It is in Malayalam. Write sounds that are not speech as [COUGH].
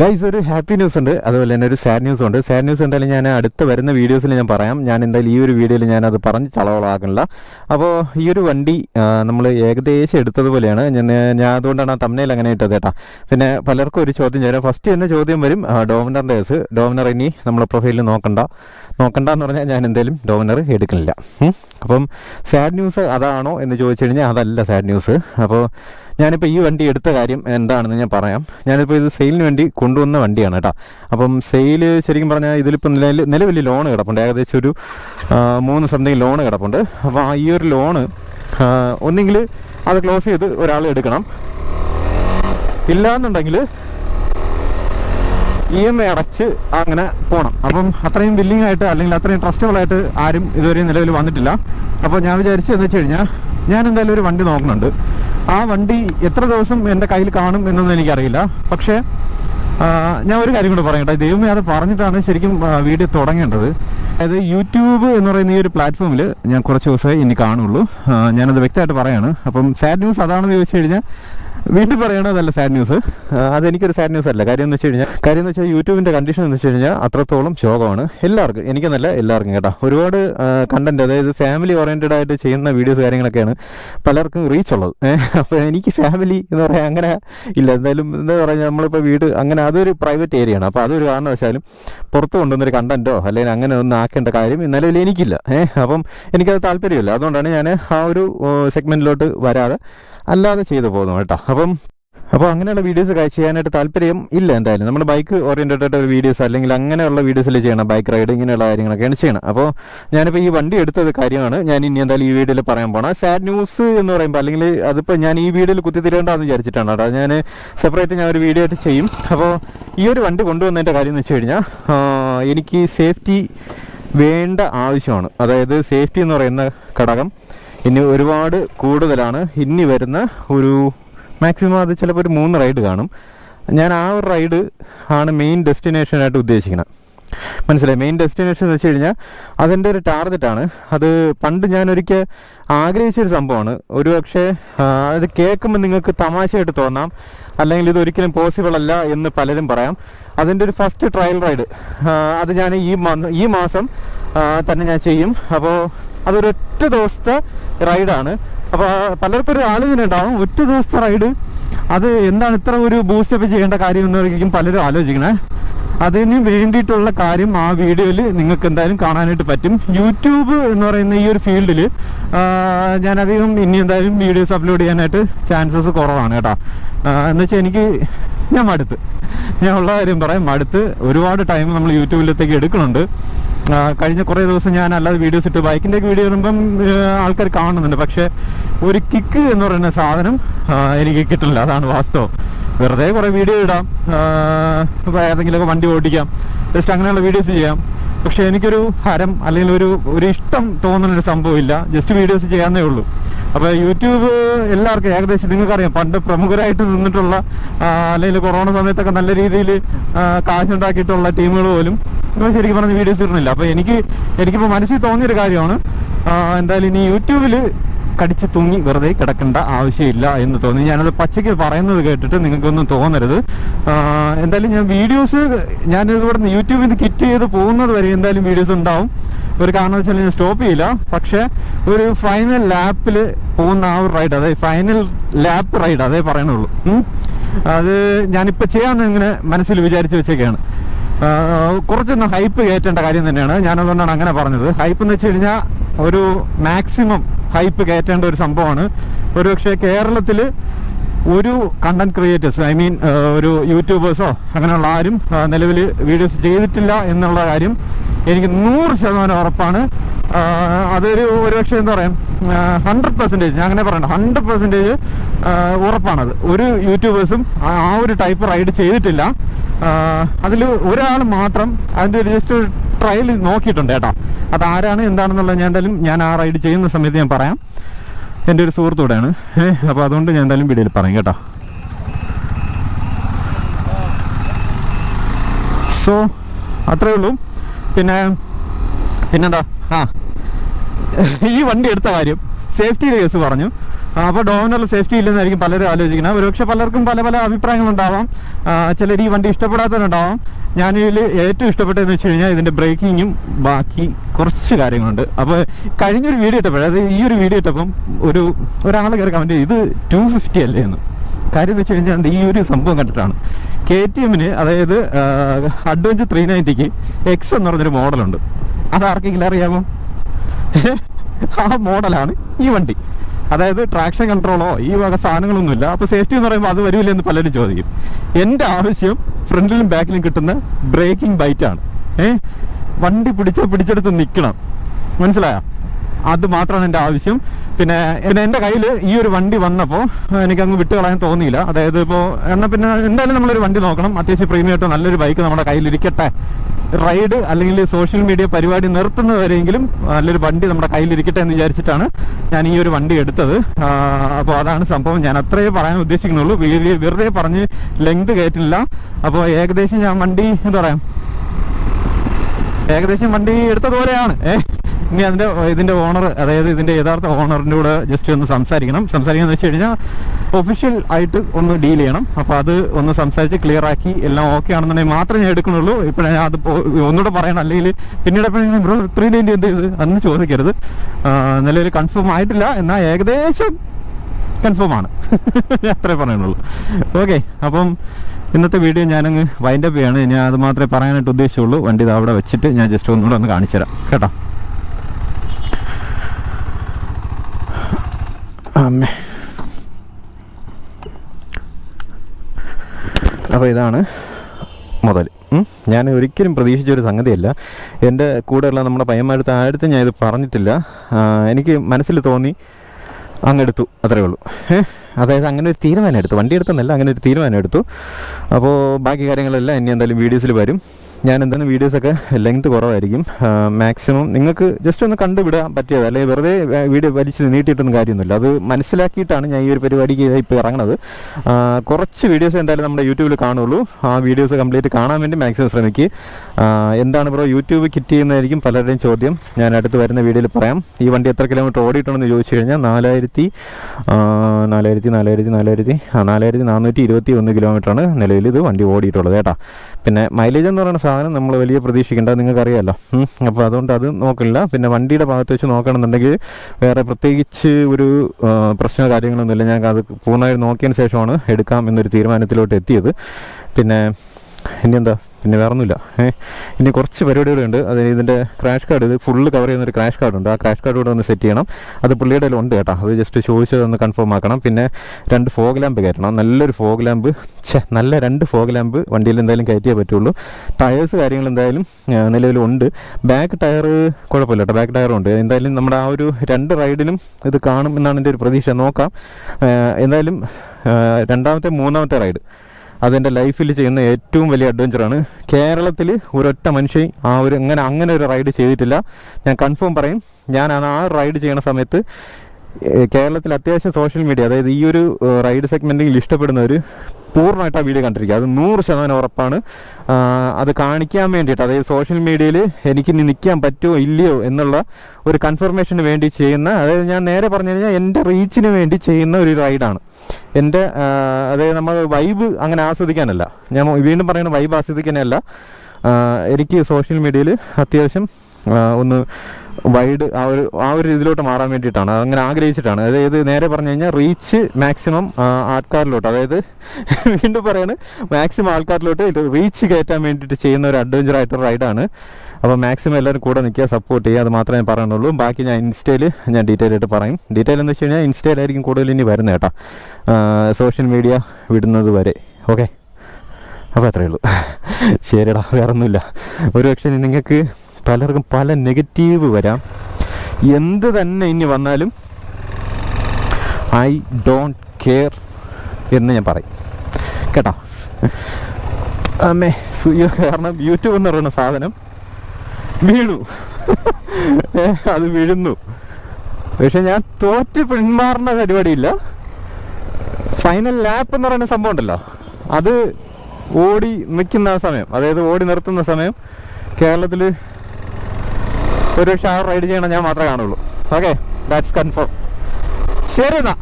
ഗൈസ് ഒരു ഹാപ്പി ന്യൂസ് ഉണ്ട്. അതുപോലെ തന്നെ ഒരു സാഡ് ന്യൂസ് ഉണ്ട്. സാഡ് ന്യൂസ് എന്തായാലും ഞാൻ അടുത്ത വരുന്ന വീഡിയോസിൽ ഞാൻ പറയാം. ഞാൻ എന്തായാലും ഈ ഒരു വീഡിയോയിൽ ഞാൻ അത് പറഞ്ഞ് ചളവളാക്കണില്ല. അപ്പോൾ ഈ ഒരു വണ്ടി നമ്മൾ ഏകദേശം എടുത്തതുപോലെയാണ് ഞാൻ ഞാൻ അതുകൊണ്ടാണ് ആ തമ്മനയിൽ അങ്ങനെ ഇട്ടത് കേട്ടാ. പിന്നെ പലർക്കും ഒരു ചോദ്യം ചെയ്യാം ഫസ്റ്റ് തന്നെ ചോദ്യം വരും ഡോമിനറിന്റെ കേസ്. ഡോമിനർ ഇനി നമ്മളെ പ്രൊഫൈലിൽ നോക്കണ്ട നോക്കണ്ട. എന്ന് പറഞ്ഞാൽ ഞാൻ എന്തായാലും ഡോമിനർ എടുക്കുന്നില്ല. അപ്പം സാഡ് ന്യൂസ് അതാണോ എന്ന് ചോദിച്ചു കഴിഞ്ഞാൽ അതല്ല സാഡ് ന്യൂസ് അപ്പോൾ ഞാനിപ്പോൾ ഈ വണ്ടി എടുത്ത കാര്യം എന്താണെന്ന് ഞാൻ പറയാം. ഞാനിപ്പോൾ ഇത് സെയിലിന് വേണ്ടി കൊണ്ടുവന്ന വണ്ടിയാണ് കേട്ടോ. അപ്പം സെയിൽ ശരിക്കും പറഞ്ഞാൽ ഇതിലിപ്പോൾ നിലവിൽ നിലവിൽ ലോൺ കിടപ്പുണ്ട്. ഏകദേശം ഒരു മൂന്ന് സംതിങ് ലോൺ കിടപ്പുണ്ട്. അപ്പോൾ ഈ ഒരു ലോണ് ഒന്നെങ്കിൽ അത് ക്ലോസ് ചെയ്ത് ഒരാൾ എടുക്കണം. ഇല്ലാന്നുണ്ടെങ്കിൽ ഇ എം ഐ അടച്ച് അങ്ങനെ പോകണം അപ്പം അത്രയും ബില്ലിംഗ് ആയിട്ട് അല്ലെങ്കിൽ അത്രയും ട്രസ്റ്റബിൾ ആയിട്ട് ആരും ഇതുവരെ നിലവിൽ വന്നിട്ടില്ല. അപ്പോൾ ഞാൻ വിചാരിച്ചതെന്ന് വെച്ച് കഴിഞ്ഞാൽ ഞാൻ എന്തായാലും ഒരു വണ്ടി നോക്കുന്നുണ്ട്. ആ വണ്ടി എത്ര ദിവസം എന്റെ കയ്യിൽ കാണും എന്നൊന്നും എനിക്കറിയില്ല. പക്ഷേ ഞാൻ ഒരു കാര്യം കൂടെ പറയട്ടെ. ദൈവമേ അത് പറഞ്ഞിട്ടാണ് ശരിക്കും വീഡിയോ തുടങ്ങേണ്ടത്. അതായത് യൂട്യൂബ് എന്ന് പറയുന്ന ഈ ഒരു പ്ലാറ്റ്ഫോമിൽ ഞാൻ കുറച്ച് ദിവസമേ ഇനി കാണുള്ളൂ. ഞാനത് വ്യക്തമായിട്ട് പറയാണ്. അപ്പം സാഡ് ന്യൂസ് അതാണെന്ന് ചോദിച്ചു കഴിഞ്ഞാൽ വീണ്ടും പറയണതല്ല സാഡ് ന്യൂസ് അതെനിക്കൊരു സാഡ് ന്യൂസ് അല്ല. കാര്യം എന്ന് വെച്ച് കഴിഞ്ഞാൽ കാര്യം എന്ന് വെച്ചാൽ യൂട്യൂബിന്റെ കണ്ടീഷൻ എന്ന് വെച്ച് കഴിഞ്ഞാൽ അത്രത്തോളം ശോകമാണ്. എല്ലാവർക്കും എനിക്കെന്നല്ല എല്ലാവർക്കും കേട്ടോ. ഒരുപാട് കണ്ടന്റ് അതായത് ഫാമിലി ഓറിയന്റഡ് ആയിട്ട് ചെയ്യുന്ന വീഡിയോസ് കാര്യങ്ങളൊക്കെയാണ് പലർക്കും റീച്ച് ഉള്ളത്. അപ്പോൾ എനിക്ക് ഫാമിലി എന്ന് പറയാൻ അങ്ങനെ ഇല്ല. എന്തായാലും എന്താ പറയുക നമ്മളിപ്പോൾ വീട് അങ്ങനെ അതൊരു പ്രൈവറ്റ് ഏരിയയാണ് അപ്പോൾ അതൊരു കാരണവശാലും പുറത്ത് കൊണ്ടുവന്നൊരു കണ്ടന്റോ അല്ലെങ്കിൽ അങ്ങനെ ഒന്നും ആക്കേണ്ട കാര്യം നിലവിൽ എനിക്കില്ല. ഏഹ് അപ്പം എനിക്കത് താല്പര്യമില്ല. അതുകൊണ്ടാണ് ഞാൻ ആ ഒരു സെഗ്മെന്റിലോട്ട് വരാതെ അല്ലാതെ ചെയ്തു പോകുന്നു കേട്ടോ. അപ്പം അപ്പോൾ അങ്ങനെയുള്ള വീഡിയോസ് ചെയ്യാനായിട്ട് താല്പര്യം ഇല്ല എന്തായാലും. നമ്മൾ ബൈക്ക് ഓറിയന്റഡ് ആയിട്ട് വീഡിയോസ് അല്ലെങ്കിൽ അങ്ങനെയുള്ള വീഡിയോസിൽ ചെയ്യണം. ബൈക്ക് റൈഡ് ഇങ്ങനെയുള്ള കാര്യങ്ങളൊക്കെയാണ് ചെയ്യണം. അപ്പോൾ ഞാനിപ്പോൾ ഈ വണ്ടി എടുത്തത് കാര്യമാണ്. ഞാൻ ഇനി എന്തായാലും ഈ വീഡിയോയിൽ പറയാൻ പോകണം സാഡ് ന്യൂസ് എന്ന് പറയുമ്പോൾ അല്ലെങ്കിൽ അതിപ്പോൾ ഞാൻ ഈ വീഡിയോയിൽ കുത്തിത്തിരേണ്ടെന്ന് വിചാരിച്ചിട്ടാണ് കേട്ടോ. ഞാൻ സെപ്പറേറ്റ് ഞാൻ ഒരു വീഡിയോ ആയിട്ട് ചെയ്യും. അപ്പോൾ ഈ ഒരു വണ്ടി കൊണ്ടുവന്നതിന്റെ കാര്യം എന്ന് വെച്ച് കഴിഞ്ഞാൽ എനിക്ക് സേഫ്റ്റി വേണ്ട ആവശ്യമാണ്. അതായത് സേഫ്റ്റി എന്ന് പറയുന്ന ഘടകം ഇനി ഒരുപാട് കൂടുതലാണ്. ഇനി വരുന്ന ഒരു മാക്സിമം അത് ചിലപ്പോൾ ഒരു മൂന്ന് റൈഡ് കാണും. ഞാൻ ആ ഒരു റൈഡ് ആണ് മെയിൻ ഡെസ്റ്റിനേഷനായിട്ട് ഉദ്ദേശിക്കുന്നത് മനസ്സിലായി? മെയിൻ ഡെസ്റ്റിനേഷൻ എന്ന് വെച്ച് കഴിഞ്ഞാൽ അതിന്റെ ഒരു ടാർഗറ്റാണ് അത് പണ്ട് ഞാൻ ഒരിക്കൽ ആഗ്രഹിച്ചൊരു സംഭവമാണ്. ഒരു പക്ഷേ അത് കേൾക്കുമ്പോൾ നിങ്ങൾക്ക് തമാശയായിട്ട് തോന്നാം. അല്ലെങ്കിൽ ഇത് ഒരിക്കലും പോസിബിൾ അല്ല എന്ന് പലരും പറയാം. അതിന്റെ ഒരു ഫസ്റ്റ് ട്രയൽ റൈഡ് അത് ഞാൻ ഈ ഈ മാസം തന്നെ ഞാൻ ചെയ്യും. അപ്പോൾ അതൊരൊറ്റ ദിവസത്തെ റൈഡാണ് അപ്പോൾ പലർക്കും ഒരു ആലോചന ഉണ്ടാവും. ഒറ്റ ദിവസത്തെ റൈഡ് അത് എന്താണ് ഇത്ര ഒരു ബൂസ്റ്റപ്പ് ചെയ്യേണ്ട കാര്യം എന്നായിരിക്കും പലരും ആലോചിക്കണേ. അതിന് വേണ്ടിയിട്ടുള്ള കാര്യം ആ വീഡിയോയിൽ നിങ്ങൾക്ക് എന്തായാലും കാണാനായിട്ട് പറ്റും. യൂട്യൂബ് എന്ന് പറയുന്ന ഈ ഒരു ഫീൽഡിൽ ഞാനധികം ഇനി എന്തായാലും വീഡിയോസ് അപ്ലോഡ് ചെയ്യാനായിട്ട് ചാൻസസ് കുറവാണ് കേട്ടോ. എന്ന് വെച്ചാൽ എനിക്ക് ഞാൻ മടുത്ത്. ഞാൻ ഉള്ള കാര്യം പറയാം മടുത്ത് ഒരുപാട് ടൈം നമ്മൾ യൂട്യൂബിലത്തേക്ക് എടുക്കുന്നുണ്ട്. കഴിഞ്ഞ കുറേ ദിവസം ഞാൻ അല്ലാതെ വീഡിയോസ് ഇട്ട് ബൈക്കിന്റെ വീഡിയോ ഇടുമ്പം ആൾക്കാർ കാണുന്നുണ്ട്. പക്ഷേ ഒരു കിക്ക് എന്ന് പറയുന്ന സാധനം എനിക്ക് കിട്ടില്ല. അതാണ് വാസ്തവം. വെറുതെ കുറേ വീഡിയോ ഇടാം. ഏതെങ്കിലുമൊക്കെ വണ്ടി ഓടിക്കാം. ജസ്റ്റ് അങ്ങനെയുള്ള വീഡിയോസ് ചെയ്യാം. പക്ഷേ എനിക്കൊരു ഹരം അല്ലെങ്കിൽ ഒരു ഒരു ഇഷ്ടം തോന്നുന്ന ഒരു സംഭവമില്ല. ജസ്റ്റ് വീഡിയോസ് ചെയ്യാന്നേ ഉള്ളൂ. അപ്പോൾ യൂട്യൂബ് എല്ലാവർക്കും ഏകദേശം നിങ്ങൾക്കറിയാം. പണ്ട് പ്രമുഖരായിട്ട് നിന്നിട്ടുള്ള അല്ലെങ്കിൽ കൊറോണ സമയത്തൊക്കെ നല്ല രീതിയിൽ കാശുണ്ടാക്കിയിട്ടുള്ള ടീമുകൾ പോലും ഇപ്പോൾ ശരിക്കും പറഞ്ഞ വീഡിയോസ് ഇടുന്നില്ല. അപ്പോൾ എനിക്ക് എനിക്കിപ്പോൾ മനസ്സിൽ തോന്നിയൊരു കാര്യമാണ് എന്തായാലും ഇനി യൂട്യൂബിൽ കടിച്ച് തൂങ്ങി വെറുതെ കിടക്കേണ്ട ആവശ്യമില്ല എന്ന് തോന്നി. ഞാനത് പച്ചയ്ക്ക് പറയുന്നത് കേട്ടിട്ട് നിങ്ങൾക്കൊന്നും തോന്നരുത്. എന്തായാലും ഞാൻ വീഡിയോസ് ഞാൻ ഇവിടെ നിന്ന് യൂട്യൂബിൽ നിന്ന് കിറ്റ് ചെയ്ത് പോകുന്നത് വരെ എന്തായാലും വീഡിയോസ് ഉണ്ടാവും. ഒരു കാരണവശാലും ഞാൻ സ്റ്റോപ്പ് ചെയ്യില്ല. പക്ഷേ ഒരു ഫൈനൽ ലാപ്പിൽ പോകുന്ന ആ ഒരു റൈഡ് അതായത് ഫൈനൽ ലാപ്പ് റൈഡ് അതേ പറയണുള്ളൂ. അത് ഞാനിപ്പോൾ ചെയ്യാമെന്ന് ഇങ്ങനെ മനസ്സിൽ വിചാരിച്ചു വെച്ചേക്കാണ്. കുറച്ചൊന്ന് ഹൈപ്പ് കയറ്റേണ്ട കാര്യം തന്നെയാണ്. ഞാനതുകൊണ്ടാണ് അങ്ങനെ പറഞ്ഞത്. ഹൈപ്പ് എന്ന് വെച്ച് കഴിഞ്ഞാൽ ഒരു മാക്സിമം ഹൈപ്പ് കയറ്റേണ്ട ഒരു സംഭവമാണ്. ഒരു പക്ഷേ കേരളത്തിൽ ഒരു കണ്ടന്റ് ക്രിയേറ്റേഴ്സ് ഐ മീൻ ഒരു യൂട്യൂബേഴ്സോ അങ്ങനെയുള്ള ആരും നിലവിൽ വീഡിയോസ് ചെയ്തിട്ടില്ല എന്നുള്ള കാര്യം എനിക്ക് നൂറ് ശതമാനം ഉറപ്പാണ്. അതൊരു ഒരുപക്ഷെ എന്താ പറയുക ഹൺഡ്രഡ് പെർസെന്റേജ് ഞാൻ അങ്ങനെ പറയണ്ട ഹൺഡ്രഡ് പെർസെന്റേജ് ഉറപ്പാണത്. ഒരു യൂട്യൂബേഴ്സും ആ ഒരു ടൈപ്പ് റൈഡ് ചെയ്തിട്ടില്ല. അതിൽ ഒരാൾ മാത്രം അതിന്റെ ഒരു ജസ്റ്റ് ഒരു ട്രയൽ നോക്കിയിട്ടുണ്ട് കേട്ടോ. അത് ആരാണ് എന്താണെന്നുള്ളത് ഞാൻ എന്തായാലും ഞാൻ ആ റൈഡ് ചെയ്യുന്ന സമയത്ത് ഞാൻ പറയാം. എന്റെ ഒരു സുഹൃത്തൂടെയാണ്. അപ്പോൾ അതുകൊണ്ട് ഞാൻ എന്തായാലും വീഡിയോയിൽ പറയും കേട്ടോ. സോ അത്രേ ഉള്ളൂ. പിന്നെ പിന്നെന്താ? ആ ഈ വണ്ടി എടുത്ത കാര്യം സേഫ്റ്റി കേസ് പറഞ്ഞു. അപ്പോൾ ഡോമിനുള്ള സേഫ്റ്റി ഇല്ലെന്നായിരിക്കും പലരും ആലോചിക്കുന്നത്. ഒരുപക്ഷെ പലർക്കും പല പല അഭിപ്രായങ്ങളുണ്ടാവാം. ചിലർ ഈ വണ്ടി ഇഷ്ടപ്പെടാത്തവരുണ്ടാവാം. ഞാനിതിൽ ഏറ്റവും ഇഷ്ടപ്പെട്ടതെന്ന് വെച്ച് കഴിഞ്ഞാൽ ഇതിന്റെ ബ്രേക്കിങ്ങും ബാക്കി കുറച്ച് കാര്യങ്ങളുണ്ട്. അപ്പോൾ കഴിഞ്ഞൊരു വീഡിയോ ഇട്ടപ്പോൾ അതായത് ഈ ഒരു വീഡിയോ ഇട്ടപ്പം ഒരു ഒരാൾ കയറി കമന്റ് ഇത് ടു ഫിഫ്റ്റി അല്ലേ എന്ന്. കാര്യം എന്ന് വെച്ച് കഴിഞ്ഞാൽ ഈ ഒരു സംഭവം കണ്ടിട്ടാണ്. കെ ടി എമ്മിന് അതായത് അഡ്വഞ്ചർ ത്രീ നയന്റിക്ക് എക്സ് എന്ന് പറഞ്ഞൊരു മോഡലുണ്ട്. അത് ആർക്കെങ്കിലും അറിയാമോ? [LAUGHS] ആ മോഡലാണ് ഈ വണ്ടി. അതായത് ട്രാക്ഷൻ കൺട്രോളോ ഈ വക സാധനങ്ങളൊന്നുമില്ല. അപ്പോൾ സേഫ്റ്റി എന്ന് പറയുമ്പോൾ അത് വരില്ല എന്ന് പലരും ചോദിക്കും. എന്റെ ആവശ്യം ഫ്രണ്ടിലും ബാക്കിലും കിട്ടുന്ന ബ്രേക്കിംഗ് ബൈറ്റാണ് ഏഹ് വണ്ടി പിടിച്ച പിടിച്ചെടുത്ത് നിൽക്കണം. മനസ്സിലായോ? അത് മാത്രമാണ് എന്റെ ആവശ്യം. പിന്നെ പിന്നെ എന്റെ കയ്യിൽ ഈ ഒരു വണ്ടി വന്നപ്പോൾ എനിക്കങ്ങ് വിട്ട് കളയാൻ തോന്നിയില്ല. അതായത് ഇപ്പോൾ എന്നാൽ പിന്നെ എന്തായാലും നമ്മളൊരു വണ്ടി നോക്കണം. അത്യാവശ്യം പ്രീമിയം ആയിട്ട് നല്ലൊരു ബൈക്ക് നമ്മുടെ കയ്യിലിരിക്കട്ടെ. റൈഡ് അല്ലെങ്കിൽ സോഷ്യൽ മീഡിയ പരിപാടി നിർത്തുന്നവരെങ്കിലും നല്ലൊരു വണ്ടി നമ്മുടെ കയ്യിലിരിക്കട്ടെ എന്ന് വിചാരിച്ചിട്ടാണ് ഞാൻ ഈ ഒരു വണ്ടി എടുത്തത്. അപ്പോൾ അതാണ് സംഭവം. ഞാൻ അത്രയേ പറയാൻ ഉദ്ദേശിക്കുന്നുള്ളൂ. വെറുതെ പറഞ്ഞ് ലെങ്ത് കയറ്റില്ല അപ്പോൾ ഏകദേശം ഞാൻ വണ്ടി എന്താ പറയാ? ഏകദേശം വണ്ടി എടുത്തതുപോലെയാണ് ഏ ഇനി അതിന്റെ ഇതിന്റെ ഓണർ അതായത് ഇതിന്റെ യഥാർത്ഥ ഓണറിന്റെ കൂടെ ജസ്റ്റ് ഒന്ന് സംസാരിക്കണം. സംസാരിക്കാന്ന് വെച്ച് കഴിഞ്ഞാൽ ഒഫീഷ്യൽ ആയിട്ട് ഒന്ന് ഡീൽ ചെയ്യണം. അപ്പോൾ അത് ഒന്ന് സംസാരിച്ച് ക്ലിയർ ആക്കി എല്ലാം ഓക്കെ ആണെന്നുണ്ടെങ്കിൽ മാത്രമേ ഞാൻ എടുക്കണുള്ളൂ ഞാൻ അത് ഒന്നുകൂടെ പറയണം. അല്ലെങ്കിൽ പിന്നീട് എപ്പോഴും ബ്രോ ത്രീ നയന്റി എന്ത് ചെയ്ത്? അന്ന് ചോദിക്കരുത്. നിലവിൽ കൺഫേം ആയിട്ടില്ല. എന്നാൽ ഏകദേശം കൺഫേം ആണ്. [LAUGHS] അത്രേ പറയണുള്ളൂ ഓക്കെ അപ്പം ഇന്നത്തെ വീഡിയോ ഞാനങ്ങ് വൈൻഡപ്പ് ചെയ്യാണ്. ഞാൻ അത് മാത്രമേ പറയാനായിട്ട് ഉദ്ദേശിച്ചുള്ളൂ. വണ്ടി അവിടെ വെച്ചിട്ട് ഞാൻ ജസ്റ്റ് ഒന്നുകൂടെ ഒന്ന് കാണിച്ചു തരാം കേട്ടോ? അമ്മേ അപ്പോൾ ഇതാണ് മുതൽ. ഞാൻ ഒരിക്കലും പ്രതീക്ഷിച്ച ഒരു സംഗതിയല്ല. എന്റെ കൂടെയുള്ള നമ്മുടെ പയ്യന്മാരുടെ ആഴത്ത് ഞാൻ ഇത് പറഞ്ഞിട്ടില്ല. എനിക്ക് മനസ്സിൽ തോന്നി അങ്ങെടുത്തു. അത്രേ ഉള്ളൂ. അതായത് അങ്ങനെ ഒരു തീരുമാനം എടുത്തു. വണ്ടി എടുത്തെന്നല്ല അങ്ങനെ ഒരു തീരുമാനം എടുത്തു. അപ്പോൾ ബാക്കി കാര്യങ്ങളെല്ലാം ഇനി എന്തായാലും വീഡിയോസിൽ വരും. ഞാൻ എന്തായാലും വീഡിയോസൊക്കെ ലെങ്ത് കുറവായിരിക്കും. മാക്സിമം നിങ്ങൾക്ക് ജസ്റ്റ് ഒന്ന് കണ്ടുവിടാൻ പറ്റിയത്. അല്ലെങ്കിൽ വെറുതെ വീഡിയോ വലിച്ച് നീട്ടിയിട്ടൊന്നും കാര്യമൊന്നുമില്ല. അത് മനസ്സിലാക്കിയിട്ടാണ് ഞാൻ ഈ ഒരു പരിപാടിക്ക് ഇപ്പോൾ ഇറങ്ങുന്നത്. കുറച്ച് വീഡിയോസ് എന്തായാലും നമ്മുടെ യൂട്യൂബിൽ കാണുള്ളൂ. ആ വീഡിയോസ് കംപ്ലീറ്റ് കാണാൻ വേണ്ടി മാക്സിമം ശ്രമിക്കുക എന്താണ് ബ്രോ യൂട്യൂബ് കിറ്റ് ചെയ്യുന്നതായിരിക്കും പലരുടെയും ചോദ്യം. ഞാൻ അടുത്ത് വരുന്ന വീഡിയോയിൽ പറയാം. ഈ വണ്ടി എത്ര കിലോമീറ്റർ ഓടിയിട്ടുണ്ടെന്ന് ചോദിച്ചു കഴിഞ്ഞാൽ നാലായിരത്തി നാലായിരത്തി നാലായിരത്തി നാലായിരത്തി നാലായിരത്തി നാനൂറ്റി ഇരുപത്തി ഒന്ന് കിലോമീറ്ററാണ് നിലവിൽ ഇത് വണ്ടി ഓടിയിട്ടുള്ളത് കേട്ടോ. പിന്നെ മൈലേജ് എന്ന് പറയുന്ന സാധനം നമ്മൾ വലിയ പ്രതീക്ഷിക്കേണ്ട നിങ്ങൾക്കറിയാമല്ലോ അപ്പോൾ അതുകൊണ്ട് അത് നോക്കില്ല. പിന്നെ വണ്ടിയുടെ ഭാഗത്ത് വെച്ച് നോക്കണമെന്നുണ്ടെങ്കിൽ വേറെ പ്രത്യേകിച്ച് ഒരു പ്രശ്ന കാര്യങ്ങളൊന്നുമില്ല ഞാൻ അത് പൂർണമായി നോക്കിയതിന് ശേഷമാണ് എടുക്കാം എന്നൊരു തീരുമാനത്തിലോട്ട് എത്തിയത്. പിന്നെ ഇനി എന്താ? പിന്നെ വേറെ ഒന്നുമില്ല ഇനി കുറച്ച് പരിപാടികളുണ്ട്. അത് ഇതിന്റെ ക്രാഷ് കാർഡ് ഇത് ഫുള്ള് കവർ ചെയ്യുന്ന ഒരു ക്രാഷ് കാർഡ് ഉണ്ട്. ആ ക്രാഷ് കാർഡ് കൂടെ ഒന്ന് സെറ്റ് ചെയ്യണം. അത് പുള്ളിയുടെ ഉണ്ട് കേട്ടോ. അത് ജസ്റ്റ് ചോദിച്ചതൊന്ന് കൺഫേം ആക്കണം. പിന്നെ രണ്ട് ഫോഗ് ലാമ്പ് കയറ്റണം. നല്ലൊരു ഫോഗ് ലാമ്പ് നല്ല രണ്ട് ഫോഗ് ലാമ്പ് വണ്ടിയിൽ എന്തായാലും കയറ്റിയേ പറ്റുള്ളൂ. ടയേഴ്സ് കാര്യങ്ങൾ എന്തായാലും നിലവിലുണ്ട് ബാക്ക് ടയർ കുഴപ്പമില്ല കേട്ടോ. ബാക്ക് ടയറും ഉണ്ട്. എന്തായാലും നമ്മുടെ ആ ഒരു രണ്ട് റൈഡിനും ഇത് കാണും എന്നാണ് എന്റെ ഒരു പ്രതീക്ഷ. നോക്കാം. എന്തായാലും രണ്ടാമത്തെ മൂന്നാമത്തെ റൈഡ് അതെന്റെ ലൈഫിൽ ചെയ്യുന്ന ഏറ്റവും വലിയ അഡ്വഞ്ചറാണ്. കേരളത്തിൽ ഒരൊറ്റ മനുഷ്യൻ ആ ഒരു അങ്ങനെ അങ്ങനെ ഒരു റൈഡ് ചെയ്തിട്ടില്ല. ഞാൻ കൺഫേം പറയും. ഞാൻ ആ റൈഡ് ചെയ്യണ സമയത്ത് കേരളത്തിൽ അത്യാവശ്യം സോഷ്യൽ മീഡിയ അതായത് ഈ ഒരു റൈഡ് സെഗ്മെന്റിൽ ഇഷ്ടപ്പെടുന്നവർ പൂർണമായിട്ട് ആ വീഡിയോ കണ്ടിരിക്കുക. അത് നൂറ് ശതമാനം ഉറപ്പാണ്. അത് കാണിക്കാൻ വേണ്ടിയിട്ട് അതായത് സോഷ്യൽ മീഡിയയിൽ എനിക്ക് നിൽക്കാൻ പറ്റുമോ ഇല്ലയോ എന്നുള്ള ഒരു കൺഫർമേഷന് വേണ്ടി ചെയ്യുന്ന അതായത് ഞാൻ നേരെ പറഞ്ഞു കഴിഞ്ഞാൽ എന്റെ റീച്ചിന് വേണ്ടി ചെയ്യുന്ന ഒരു റൈഡാണ് എന്റെ അതായത് നമ്മൾ വൈബ് അങ്ങനെ ആസ്വദിക്കാനല്ല. ഞാൻ വീണ്ടും പറയുന്ന വൈബ് ആസ്വദിക്കാനല്ല. എനിക്ക് സോഷ്യൽ മീഡിയയിൽ അത്യാവശ്യം ഒന്ന് വൈഡ് ആ ഒരു ആ ഒരു ഇതിലോട്ട് മാറാൻ വേണ്ടിയിട്ടാണ്. അങ്ങനെ ആഗ്രഹിച്ചിട്ടാണ്. അതായത് നേരെ പറഞ്ഞു കഴിഞ്ഞാൽ റീച്ച് മാക്സിമം ആൾക്കാരിലോട്ട്. അതായത് [LAUGHS] വീണ്ടും പറയാണ് മാക്സിമം ആൾക്കാരിലോട്ട് റീച്ച് കയറ്റാൻ വേണ്ടിയിട്ട് ചെയ്യുന്ന ഒരു അഡ്വഞ്ചർ ആയിട്ട് റൈഡാണ് അപ്പോൾ മാക്സിമം എല്ലാവരും കൂടെ നിൽക്കുക സപ്പോർട്ട് ചെയ്യുക അത് മാത്രമേ ഞാൻ ബാക്കി ഞാൻ ഇൻസ്റ്റയിൽ ഞാൻ ഡീറ്റെയിൽ ആയിട്ട് പറയും. ഡീറ്റെയിൽ എന്ന് വെച്ച് കഴിഞ്ഞാൽ ഇൻസ്റ്റയിലായിരിക്കും കൂടുതൽ ഇനി വരുന്നത് കേട്ടോ. സോഷ്യൽ മീഡിയ വിടുന്നത് വരെ. ഓക്കെ അപ്പോൾ അത്രയേ ഉള്ളൂ. [LAUGHS] ശരിടാ വേറൊന്നുമില്ല. ഒരു പക്ഷേ നിങ്ങൾക്ക് പലർക്കും പല നെഗറ്റീവ് വരാം. എന്ത് തന്നെ ഇനി വന്നാലും ഐ ഡോണ്ട് കെയർ എന്ന് ഞാൻ പറയും. കേട്ടോ? അമ്മേ കാരണം യൂട്യൂബ് എന്ന് പറയുന്ന സാധനം വീണു. അത് വീഴുന്നു. പക്ഷെ ഞാൻ തോറ്റ് പിന്മാറുന്ന പരിപാടിയില്ല. ഫൈനൽ ലാപ്പ് എന്ന് പറയുന്ന സംഭവം ഉണ്ടല്ലോ. അത് ഓടി നിൽക്കുന്ന സമയം. അതായത് ഓടി നിർത്തുന്ന സമയം കേരളത്തിൽ ഒരു ഷാർ റൈഡ് ചെയ്യണം ഞാൻ മാത്രമേ കാണുള്ളൂ. ഓക്കെ ദാറ്റ്സ് കൺഫേം ശരി എന്നാ.